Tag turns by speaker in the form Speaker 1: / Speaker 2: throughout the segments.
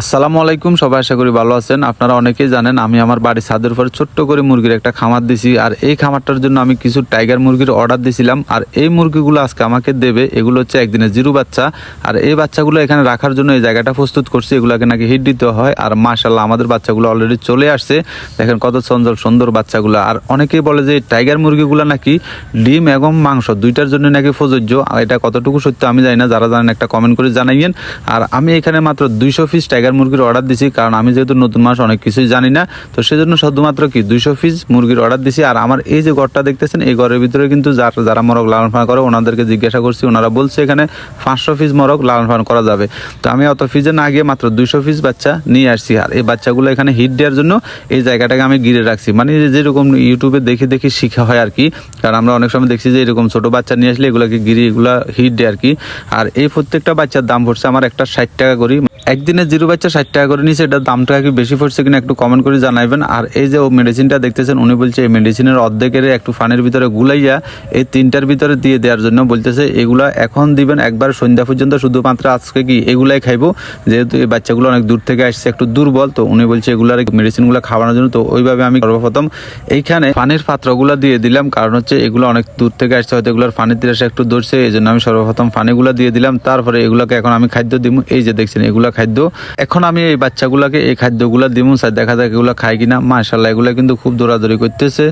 Speaker 1: আসসালামু আলাইকুম, সবাই আশা করি ভালো আছেন। আপনারা অনেকেই জানেন, আমি আমার বাড়ির ছাদের উপরে ছোট্ট করে মুরগির একটা খামার দিছি, আর এই খামারটার জন্য আমি কিছু টাইগার মুরগির অর্ডার দিছিলাম, আর এই মুরগিগুলো আজকে আমাকে দেবে, এগুলো হচ্ছে একদিনে জিরো বাচ্চা, আর এই বাচ্চাগুলো এখানে রাখার জন্য এই জায়গাটা প্রস্তুত করছি, এগুলোকে নাকি হিট দিতে হয়, আর মাশাল্লাহ আমাদের বাচ্চাগুলো অলরেডি চলে আসছে। দেখেন কত চঞ্চল সুন্দর বাচ্চাগুলো, আর অনেকেই বলে যে টাইগার মুরগিগুলো নাকি ডিম এবং মাংস দুইটার জন্য নাকি প্রযোজ্য এটা কতটুকু সত্য আমি জানি না, যারা জানেন একটা কমেন্ট করে জানাইয়েন, আর আমি এখানে মাত্র দুইশো পিস টাইগার মুরগির অর্ডার দিছি, কারণ আমি যেহেতু নতুন মাস অনেক কিছুই জানি না। তো সেজন্য শুধুমাত্র কি দুইশো পিস মুরগির অর্ডার দিছি। আর আমার এই যে ঘরটা দেখতেছেন, এই ঘরের ভিতরে কিন্তু যারা যারা মরক লালন পালন করে, ওনাদেরকে জিজ্ঞাসা করছি, ওনারা বলছে এখানে পাঁচশো পিস মরক লালন পালন করা যাবে। তো আমি অত ফিজে না গিয়ে মাত্র দুইশো পিস বাচ্চা নিয়ে আসছি। আর এই বাচ্চাগুলো এখানে হিট দেওয়ার জন্য এই জায়গাটাকে আমি ঘিরে রাখছি। মানে যেরকম ইউটিউবে দেখে দেখে শিখা হয় আর কি, কারণ আমরা অনেক সময় দেখছি যে এরকম ছোটো বাচ্চা নিয়ে আসলে এগুলোকে গিরি এগুলো হিট দেয় আর কি। আর এই প্রত্যেকটা বাচ্চার দাম পড়ছে আমার একটা ষাট টাকা করি। একদিনে জিরো বাচ্চা ষাট টাকা করে নিয়েছে, এটার দামটা কি বেশি পড়ছে কিনা একটু কমেন্ট করে জানাবেন আর এই যে ও মেডিসিনটা দেখতেছেন, উনি বলছে এই মেডিসিনের অর্ধেকের একটু ফানের ভিতরে গুলাইয়া এই তিনটার ভিতরে দিয়ে দেওয়ার জন্য বলতেছে, এগুলা এখন দিবেন একবার সন্ধ্যা পর্যন্ত, শুধুমাত্র আজকে কি এগুলাই খাইবো? যেহেতু এই বাচ্চাগুলো অনেক দূর থেকে আসছে, একটু দুর্বল। তো উনি বলছে, এগুলার মেডিসিনগুলো খাওয়ানোর জন্য। তো ওইভাবে আমি সর্বপ্রথম এইখানে পানির পাত্রগুলো দিয়ে দিলাম, কারণ হচ্ছে এগুলো অনেক দূর থেকে আসছে, হয়তো এগুলোর পানির তিরাসে একটু ধরছে, এই জন্য আমি সর্বপ্রথম পানিগুলো দিয়ে দিলাম। তারপরে এগুলোকে এখন আমি খাদ্য দিব এই যে দেখছেন, এগুলা খাদ্য এখন আমি এই বাচ্চাগুলাকে, এই খাদ্যগুলো দিব স্যার দেখা যাক এগুলো খাই কিনা। মাশাল্লাহ এগুলো কিন্তু খুব দৌড়াদৌড়ি করতেছে।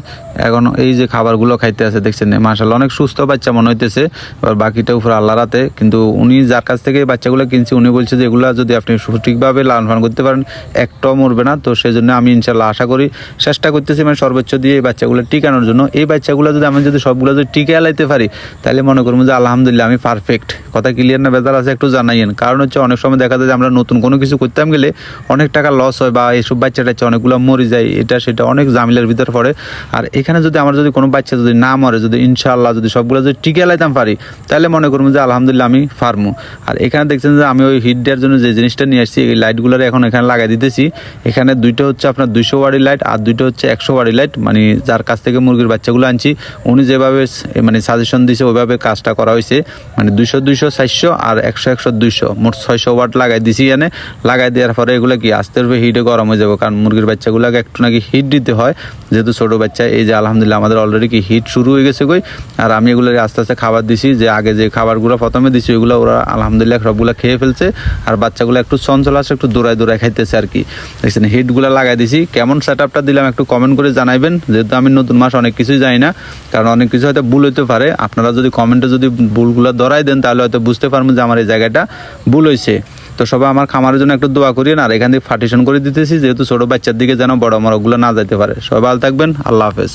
Speaker 1: এখন এই যে খাবারগুলো খাইতে আছে, দেখছেন? মাশাল্লাহ অনেক সুস্থ বাচ্চা মনে হইতেছে। এবার বাকিটা উপর আল্লাহ রাতে কিন্তু উনি যার কাছ থেকে এই বাচ্চাগুলো কিনছি, উনি বলছে যে এগুলো যদি আপনি সঠিকভাবে লালন পালন করতে পারেন, একটাও মরবে না। তো সেই জন্য আমি ইনশাল্লাহ আশা করি, চেষ্টা করতেছি মানে সর্বোচ্চ দিয়ে এই বাচ্চাগুলো টিকানোর জন্য। এই বাচ্চাগুলো যদি আমি যদি সবগুলো যদি টিকে আলাইতে পারি, তাহলে মনে করব যে আলহামদুলিল্লাহ আমি পারফেক্ট কথা ক্লিয়ার না বেজার আছে, একটু জানাইয়েন। কারণ হচ্ছে অনেক সময় দেখা যায় যে আমরা নতুন কোনো কিছু করতাম গেলে অনেক টাকা লস হয় বা এইসব বাচ্চা টাচ্চা অনেকগুলো মরে যায়, এটা সেটা অনেক জামিলার ভিতর পড়ে। আর এখানে যদি আমার যদি কোনো বাচ্চা যদি না মরে, যদি ইনশাআল্লাহ যদি সবগুলো যদি টিকে লাইতাম পারি, তাহলে মনে করব যে আলহামদুলিল্লাহ আমি ফার্মু আর এখানে দেখছেন যে আমি ওই হিট দেওয়ার জন্য যে জিনিসটা নিয়ে আসছি, এই লাইটগুলো এখন এখানে লাগাই দিতেছি। এখানে দুইটা হচ্ছে আপনার দুইশো ওয়ারি লাইট আর দুইটা হচ্ছে একশো ওয়ারি লাইট মানে যার কাছ থেকে মুরগির বাচ্চাগুলো আনছি, উনি যেভাবে মানে সাজেশন দিয়েছে ওইভাবে কাজটা করা হয়েছে মানে দুইশো দুইশো চারশো আর একশো একশো দুইশো, মোট ছয়শো ওয়াট লাগাই দিছি এনে লাগাই দেওয়ার পরে এগুলো কি আস্তে আস্তে হিটে গরম হয়ে যাবে? কারণ মুরগির বাচ্চাগুলোকে একটু নাকি হিট দিতে হয়। যেহেতু ছোটো বাচ্চা, এই যে আলহামদুলিল্লাহ আমাদের অলরেডি কি হিট শুরু হয়ে গেছে কই? আর আমি এগুলো আস্তে আস্তে খাবার দিছি, যে আগে যে খাবারগুলো প্রথমে দিছি, ওইগুলো ওরা আলহামদুলিল্লাহ সবগুলো খেয়ে ফেলছে। আর বাচ্চাগুলো একটু চঞ্চল আছে, একটু দৌড়ায় দৌড়ায় খাইতেছে আর কি। দেখছেন হিটগুলো লাগাই দিছি। কেমন সেট আপটা দিলাম একটু কমেন্ট করে জানাইবেন। যেহেতু আমি নতুন মাস অনেক কিছুই জানি না, কারণ অনেক কিছু হয়তো ভুল হইতে পারে। আপনারা যদি কমেন্টে যদি ভুলগুলো ধরাই দেন, তাহলে হয়তো বুঝতে পারবেন যে আমার এই জায়গাটা ভুল হয়েছে তো সবাই আমার খামারের জন্য একটু দোয়া করিয়েন, আর এখান থেকে পার্টিশন করে দিতেছি, যেহেতু ছোটো বাচ্চার দিকে যেন বড় মরগুলো না যেতে পারে। সবাই ভালো থাকবেন, আল্লাহ হাফেজ।